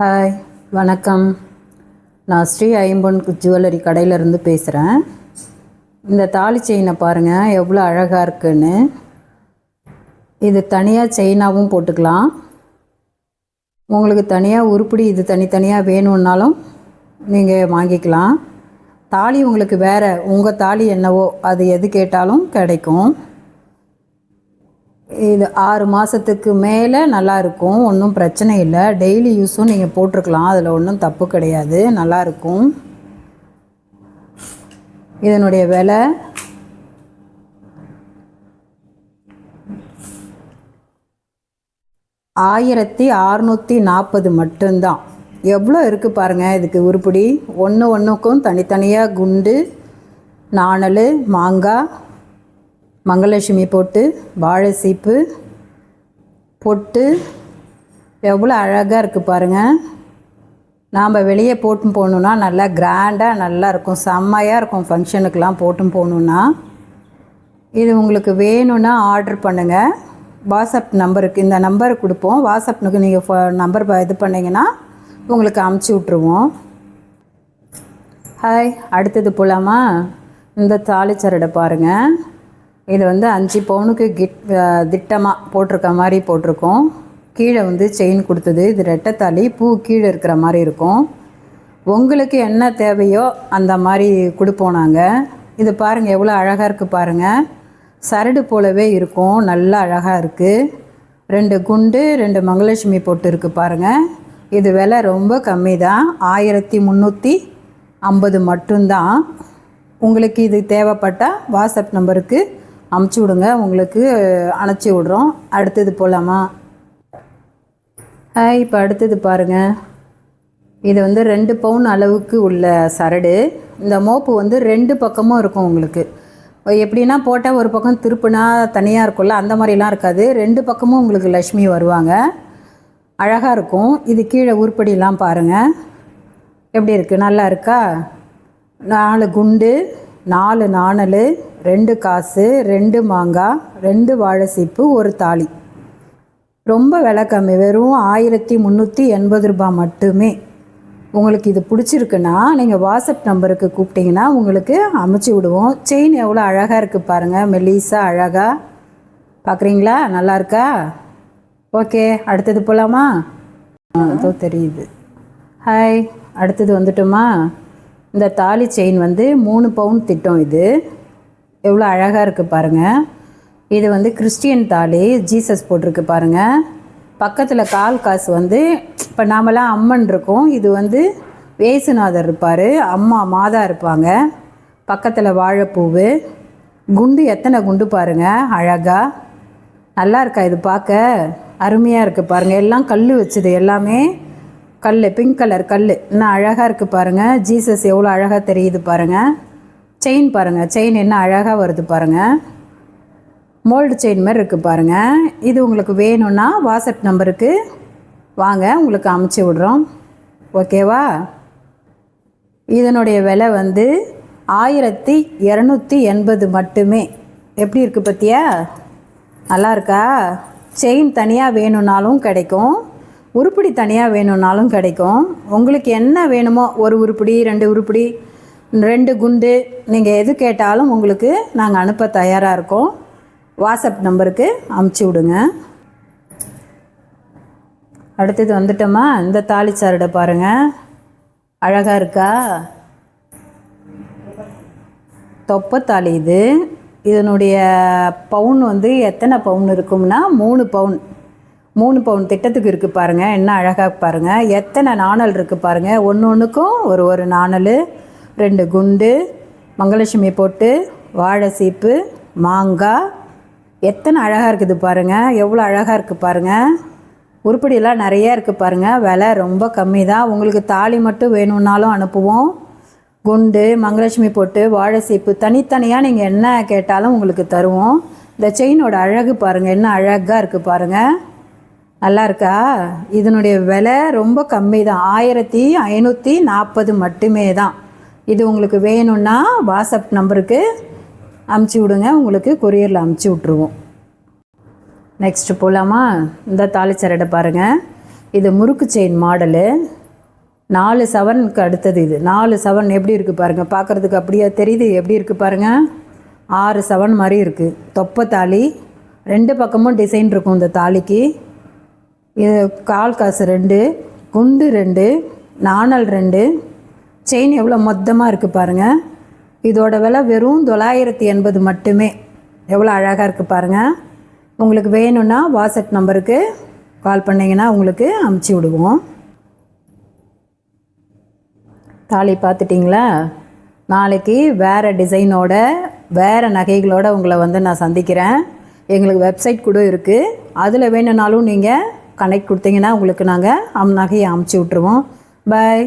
Hi வணக்கம். நான் ஸ்ரீ ஐம்பொன் ஜுவல்லரி கடையிலேருந்து பேசுகிறேன் இந்த தாலி செயினை பாருங்கள் எவ்வளோ அழகாக இருக்குன்னு. இது தனியாக செயினாகவும் போட்டுக்கலாம். உங்களுக்கு தனியாக உருப்படி இது தனித்தனியாக வேணும்னாலும் நீங்கள் வாங்கிக்கலாம். தாலி உங்களுக்கு வேறு உங்கள் தாலி என்னவோ அது எது கேட்டாலும் கிடைக்கும். இது ஆறு மாதத்துக்கு மேலே நல்லா இருக்கும். ஒன்றும் பிரச்சனை இல்லை. டெய்லி யூஸும் நீங்கள் போட்டிருக்கலாம். அதில் ஒன்றும் தப்பு கிடையாது. நல்லாயிருக்கும் இதனுடைய விலை? ஆயிரத்தி அறநூற்றி நாற்பது மட்டும்தான். எவ்வளோ இருக்குது பாருங்கள் இதுக்கு உருப்படி. ஒன்று ஒன்றுக்கும் தனித்தனியாக குண்டு நாணல் மாங்காய் மங்கலட்சுமி போட்டு வாழை சீப்பு பொட்டு எவ்வளோ அழகாக இருக்குது பாருங்கள் நாம் வெளியே போட்டும் போகணுன்னா நல்லா கிராண்டாக நல்லா இருக்கும். செம்மையாக இருக்கும் ஃபங்க்ஷனுக்கெலாம் போட்டும் போகணுன்னா இது உங்களுக்கு வேணும்னா ஆர்டர் பண்ணுங்கள் வாட்ஸ்அப் நம்பருக்கு இந்த நம்பர் கொடுப்போம். வாட்ஸ்அப்னுக்கு நீங்கள் ஃபோ நம்பர் இது பண்ணிங்கன்னா உங்களுக்கு அமுச்சு விட்ருவோம் ஹாய் அடுத்தது போகலாமா இந்த தாலிச்சரடை பாருங்கள் இது வந்து அஞ்சு பவுனுக்கு கிட் திட்டமாக போட்டிருக்க மாதிரி போட்டிருக்கோம். கீழே வந்து செயின் கொடுத்தது இது ரெட்டைத்தாலி பூ கீழே இருக்கிற மாதிரி இருக்கும். உங்களுக்கு என்ன தேவையோ அந்த மாதிரி கொடுப்போம் நாங்கள் இது பாருங்கள் எவ்வளோ அழகாக இருக்குது பாருங்கள் சரடு போலவே இருக்கும் நல்லா அழகாக இருக்குது ரெண்டு குண்டு ரெண்டு மங்கலட்சுமி பொட்டு இருக்குது பாருங்கள் இது விலை ரொம்ப கம்மி தான் ஆயிரத்தி முந்நூற்றி ஐம்பது மட்டும்தான். உங்களுக்கு இது தேவைப்பட்டால் வாட்ஸ்அப் நம்பருக்கு அமுச்சு விடுங்க உங்களுக்கு அணைச்சி விட்றோம். அடுத்தது போகலாமா இப்போ அடுத்தது பாருங்கள் இது வந்து ரெண்டு பவுன் அளவுக்கு உள்ள சரடு. இந்த மோப்பு வந்து ரெண்டு பக்கமும் இருக்கும் உங்களுக்கு. எப்படின்னா போட்டால் ஒரு பக்கம் திருப்புனா தனியாக இருக்கும்ல அந்த மாதிரிலாம் இருக்காது. ரெண்டு பக்கமும் உங்களுக்கு லக்ஷ்மி வருவாங்க. அழகாக இருக்கும். இது கீழே உருப்படிலாம் பாருங்கள் எப்படி இருக்குது நல்லா இருக்கா? நாலு குண்டு நாலு நாணல் ரெண்டு காசு ரெண்டு மாங்காய் ரெண்டு வாழை சீப்பு ஒரு தாலி. ரொம்ப விலை கம்மி. வெறும் ஆயிரத்தி முந்நூற்றி எண்பது ரூபாய் மட்டுமே. உங்களுக்கு இது பிடிச்சிருக்குன்னா நீங்கள் வாட்ஸ்அப் நம்பருக்கு கூப்பிட்டிங்கன்னா உங்களுக்கு அமைச்சு விடுவோம். செயின் எவ்வளோ அழகாக இருக்குது பாருங்கள் மெல்லிஸா அழகாக பார்க்குறீங்களா நல்லா இருக்கா? ஓகே அடுத்தது போகலாமா அதோ தெரியுது. ஹாய் அடுத்தது வந்துட்டோமா? இந்த தாலி செயின் வந்து மூணு பவுன் திட்டம் இது. எவ்வளோ அழகாக இருக்குது பாருங்கள் இது வந்து கிறிஸ்டியன் தாலி ஜீசஸ் போட்டிருக்கு பாருங்கள் பக்கத்தில் கால் காசு வந்து இப்போ நாமெல்லாம் அம்மன் இருக்கோம். இது வந்து வேசுநாதர் இருப்பார். அம்மா மாதா இருப்பாங்க. பக்கத்தில் வாழைப்பூவு. குண்டு எத்தனை குண்டு பாருங்கள் அழகாக நல்லா இருக்கா இது பார்க்க? அருமையாக இருக்குது பாருங்கள் எல்லாம் கல் வச்சுது எல்லாமே. கல் பிங்க் கலர் கல் இன்னும் அழகாக இருக்குது பாருங்கள் ஜீசஸ் எவ்வளோ அழகாக தெரியுது பாருங்கள் செயின் பாருங்கள் செயின் என்ன அழகாக வருது பாருங்கள் மோல்டு செயின் மாதிரி இருக்குது பாருங்கள் இது உங்களுக்கு வேணும்னா வாட்ஸ்அப் நம்பருக்கு வாங்க உங்களுக்கு அமுச்சு விட்றோம். ஓகேவா இதனுடைய விலை வந்து ஆயிரத்தி இரநூத்தி எண்பது மட்டுமே. எப்படி இருக்குது பற்றியா நல்லா இருக்கா? செயின் தனியாக வேணும்னாலும் கிடைக்கும். உருப்படி தனியாக வேணும்னாலும் கிடைக்கும். உங்களுக்கு என்ன வேணுமோ ஒரு உருப்படி ரெண்டு உருப்படி ரெண்டு குண்டு நீங்கள் எது கேட்டாலும் உங்களுக்கு நாங்கள் அனுப்ப தயாராக இருக்கோம். வாட்ஸ்அப் நம்பருக்கு அமுச்சு விடுங்க. அடுத்தது வந்துட்டோமா? இந்த தாலி சாரடை பாருங்கள் அழகாக இருக்கா? தொப்பத்தாலி இது. இதனுடைய பவுன் வந்து எத்தனை பவுன் இருக்கும்னா மூணு பவுன். மூணு பவுன் திட்டத்துக்கு இருக்குது பாருங்கள் என்ன அழகாக பாருங்கள் எத்தனை நாணல் இருக்குது பாருங்கள் ஒன்று ஒன்றுக்கும் ஒரு ஒரு நாணல். ரெண்டு குண்டு மங்கலட்சுமி போட்டு வாழை சீப்பு மாங்காய் எத்தனை அழகாக இருக்குது பாருங்கள் எவ்வளோ அழகாக இருக்குது பாருங்கள் உருப்படியெல்லாம் நிறைய இருக்குது பாருங்கள் விலை ரொம்ப கம்மி தான். உங்களுக்கு தாலி மட்டும் வேணும்னாலும் அனுப்புவோம். குண்டு மங்கலட்சுமி போட்டு வாழை சீப்பு. தனித்தனியாக நீங்கள் என்ன கேட்டாலும் உங்களுக்கு தருவோம். இந்த செயினோட அழகு பாருங்கள் என்ன அழகாக இருக்குது பாருங்கள் நல்லா இருக்கா? இதனுடைய விலை ரொம்ப கம்மி தான். ஆயிரத்தி ஐநூற்றி நாற்பது மட்டுமே தான். இது உங்களுக்கு வேணும்னா வாட்ஸ்அப் நம்பருக்கு அமுச்சு விடுங்க. உங்களுக்கு கொரியரில் அமுச்சு விட்ருவோம் நெக்ஸ்ட்டு போகலாமா இந்த தாளிச்சரடை பாருங்கள் இது முறுக்கு செயின் மாடலு நாலு செவனுக்கு அடுத்தது இது. நாலு செவன் எப்படி இருக்குது பாருங்கள் பார்க்குறதுக்கு அப்படியே தெரியுது. எப்படி இருக்குது பாருங்கள் ஆறு செவன் மாதிரி இருக்குது தொப்பை தாலி. ரெண்டு பக்கமும் டிசைன் இருக்கும் இந்த தாலிக்கு. இது கால் காசு ரெண்டு குண்டு ரெண்டு நாணல் ரெண்டு செயின் எவ்வளோ மொத்தமாக இருக்குது பாருங்கள் இதோட விலை வெறும் தொள்ளாயிரத்தி எண்பது மட்டுமே. எவ்வளோ அழகாக இருக்குது பாருங்கள் உங்களுக்கு வேணும்னா வாட்ஸ்அப் நம்பருக்கு கால் பண்ணிங்கன்னா உங்களுக்கு அமுச்சு விடுவோம். தாலி பார்த்துட்டிங்களா? நாளைக்கு வேறு டிசைனோட வேறு நகைகளோட உங்களை வந்து நான் சந்திக்கிறேன். எங்களுக்கு வெப்சைட் கூட இருக்குது அதில் வேணும்னாலும் நீங்கள் கனெக்ட் கொடுத்தீங்கன்னா உங்களுக்கு நாங்கள் அம் நகையை அமுச்சு விட்ருவோம் பாய்